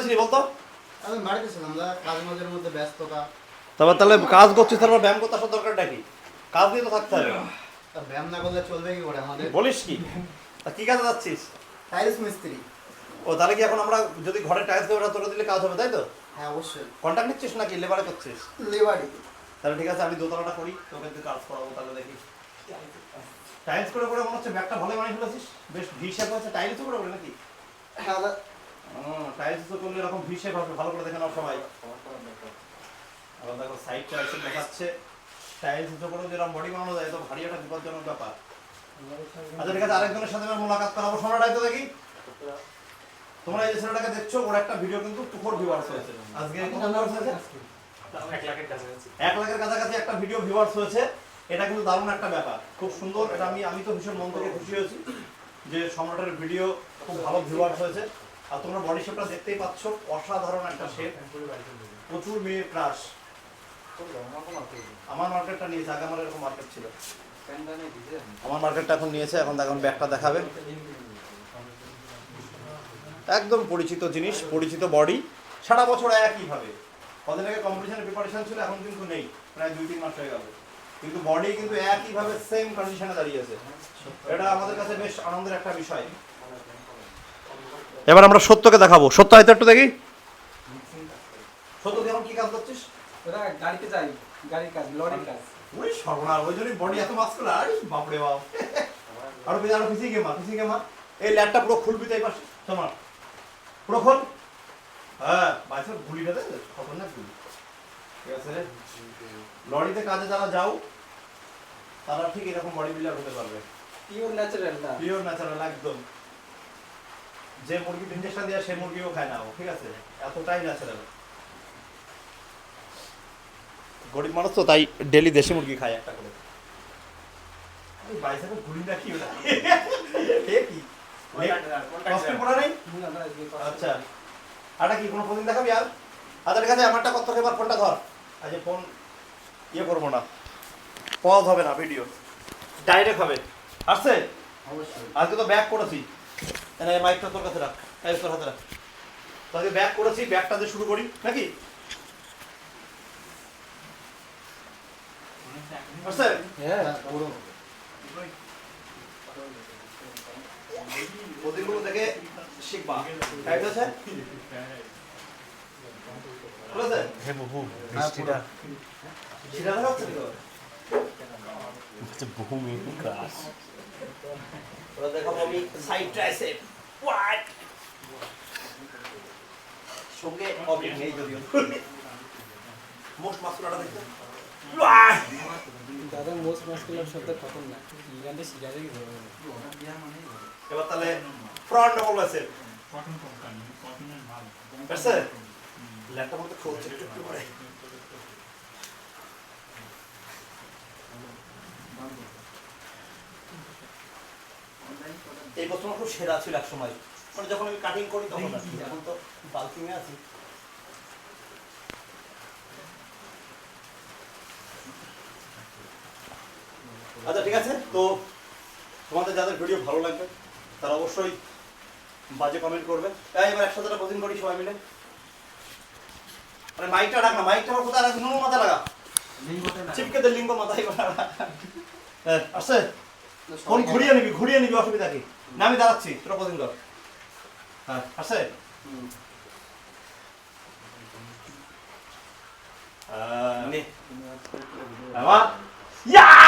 কোথায় ছিলি বলতো? আমি বাড়িতে ছিলাম দা কাজ মাঝের মধ্যে ব্যস্ততা। তারপর তাহলে কাজ করছিস তারপর ব্যায়াম করতে আসার দরকারটা কি? কাজ নিয়ে তো থাকতে হবে। ব্যায়াম না করলে চলবে কি করে আমাদের? বলিস কি? কি কাজে যাচ্ছিস? টাইলস মিস্ত্রি। ও তাহলে কি এখন আমরা যদি ঘরে টাইলস দেবো তোরা দিলে কাজ হবে তাই তো? হ্যাঁ অবশ্যই। কন্ট্যাক্ট নিচ্ছিস নাকি? লেবারে করছিস? লেবারি তাহলে ঠিক আছে আমি দোতলাটা করি তোকে একটু কাজ করাবো তাহলে দেখি। টাইলস করে করে মনে হচ্ছে ব্যাগটা ভালো বানিয়ে ফেলেছিস? বেশ ভি শেপ হয়েছে টাইলসও করে করে নাকি? হ্যাঁ টাইলস তো করলে এরকম ভি শেপ হবে ভালো করে দেখে নাও সবাই। আবার দেখো সাইড টাইলস দেখাচ্ছে। টাইলস তো করে যেরকম বডি বানানো যায় তো ভারী একটা বিপজ্জনক ব্যাপার। আচ্ছা ঠিক আছে আরেকজনের সাথে মোলাকাত করাবো। শোনাটাই তো দেখি। তোমরা এই ছেলেটাকে দেখছ ওর একটা ভিডিও কিন্তু টুকোর ভিউয়ার্স হয়েছে। আজকে কত ভিউয়ার্স হয়েছে? এক লাখের কাছাকাছি। একটা ভিডিও ভিউয়ার্স হয়েছে। এটা কিন্তু দারুণ একটা ব্যাপার। খুব সুন্দর। এটা আমি আমি তো ভীষণ মন থেকে খুশি হয়েছি যে সম্রাটের ভিডিও খুব ভালো ভিউয়ার্স হয়েছে। আর তোমরা বডি শেপটা দেখতেই পাচ্ছ, অসাধারণ একটা শেপ প্রচুর মেয়ে ক্রাশ আমার মার্কেটটা নিয়েছে আগে আমার এরকম মার্কেট ছিল। আমার মার্কেটটা এখন নিয়েছে এখন এখন ব্যাগটা দেখাবে। একদম পরিচিত জিনিস, পরিচিত বডি সারা বছর একইভাবে। কদিন আগে কম্পিটিশনের প্রিপারেশন ছিল, এখন কিন্তু নেই। প্রায় দুই তিন মাস হয়ে গেল। কিন্তু বডি কিন্তু একইভাবে সেম কন্ডিশনে দাঁড়িয়েছে এটা আমাদের কাছে বেশ আনন্দের একটা বিষয়। এবার আমরা সত্যকে দেখাবো। সত্য হয়তো একটু দেখি। সত্য এখন কি কাজ করছিস? ওরা গাড়িতে যাই গাড়ির কাজ লরির কাজ। ওই সর্বনাশ ওই জন্যই বডি এত মাস্কুলার বাপরে বাপ। আরও বেশ আরও পিছিয়ে গেমা পিছিয়ে গেমা এই ল্যাটটা পুরো খুলবি তাই পাশে তোমার পুরো খোল। হ্যাঁ বাইসের গুলিটা দে খতরনাক গুলি। ঠিক আছে রে। লরিতে কাজে যারা যাও তারা ঠিক এরকম বডি বিল্ডার হতে পারবে। পিওর ন্যাচারাল না। পিওর ন্যাচারাল একদম। যে মুরগি ইঞ্জেকশন দেওয়া সেই মুরগিও খায় না ঠিক আছে? এতটাই ন্যাচারাল গরিব মানুষ তো তাই ডেলি দেশি মুরগি খায় একটা করে। গুলি না কি? ওটা কি কষ্ট পড়া নেই? আচ্ছা। আটা কি কোনো প্রতিদিন দেখাবি আর? ঠিক আছে আমারটা কত এবার ফোনটা ধর। আজ ফোন ইয়ে করব না। পজ হবে না ভিডিও ডাইরেক্ট হবে। আসছে? অবশ্যই। আজকে তো ব্যাক করেছি। এনে মাইকটা তোর কাছে রাখ। এই তোর হাতে রাখ। তো আজকে করেছি ব্যাকটা দিয়ে শুরু করি নাকি? হ্যাঁ। হ্যাঁ পুরো প্রতিগুলো থেকে শিখবা। টাইট আছে বুঝেছে হ্যাঁ পুরো তো ওরা দেখাবো আমি সাইড ট্রাইসেপ হোয়াট সঙ্গে অবলিং এই যদিও। মোস্ট মাস্কুলারটা দেখতে দাদা মোস্ট মাস্কুলার শব্দ খতম না? ইরানে সিরাজে কি ধরবে এবার তাহলে ফ্রন্ট ডবল আছে। ফটন কোম্পানি বাইসেপ বুঝছে ল্যাপটপ খুলছে একটু একটু করে। এই বছর খুব সেরা ছিল এক সময় মানে যখন আমি কাটিং করি তখন আর এখন তো বাল্কিং এ আছি। আচ্ছা ঠিক আছে তো তোমাদের যাদের ভিডিও ভালো লাগবে তারা অবশ্যই বাজে কমেন্ট করবে। এবার একসাথে একটা প্রতিদিন করি সবাই মিলে। আরে মাইকটা রাখ না মাইকটা আমার কোথায় রাখবি? নো মাথা লাগা। চিপকে দে লিঙ্গ মাথায় হ্যাঁ আসছে। ফোন ঘুরিয়ে নিবি ঘুরিয়ে নিবি, অসুবিধা কি? না, আমি দাঁড়াচ্ছি, তোর কদিন কর হ্যাঁ আসছে? আমার ইয়া!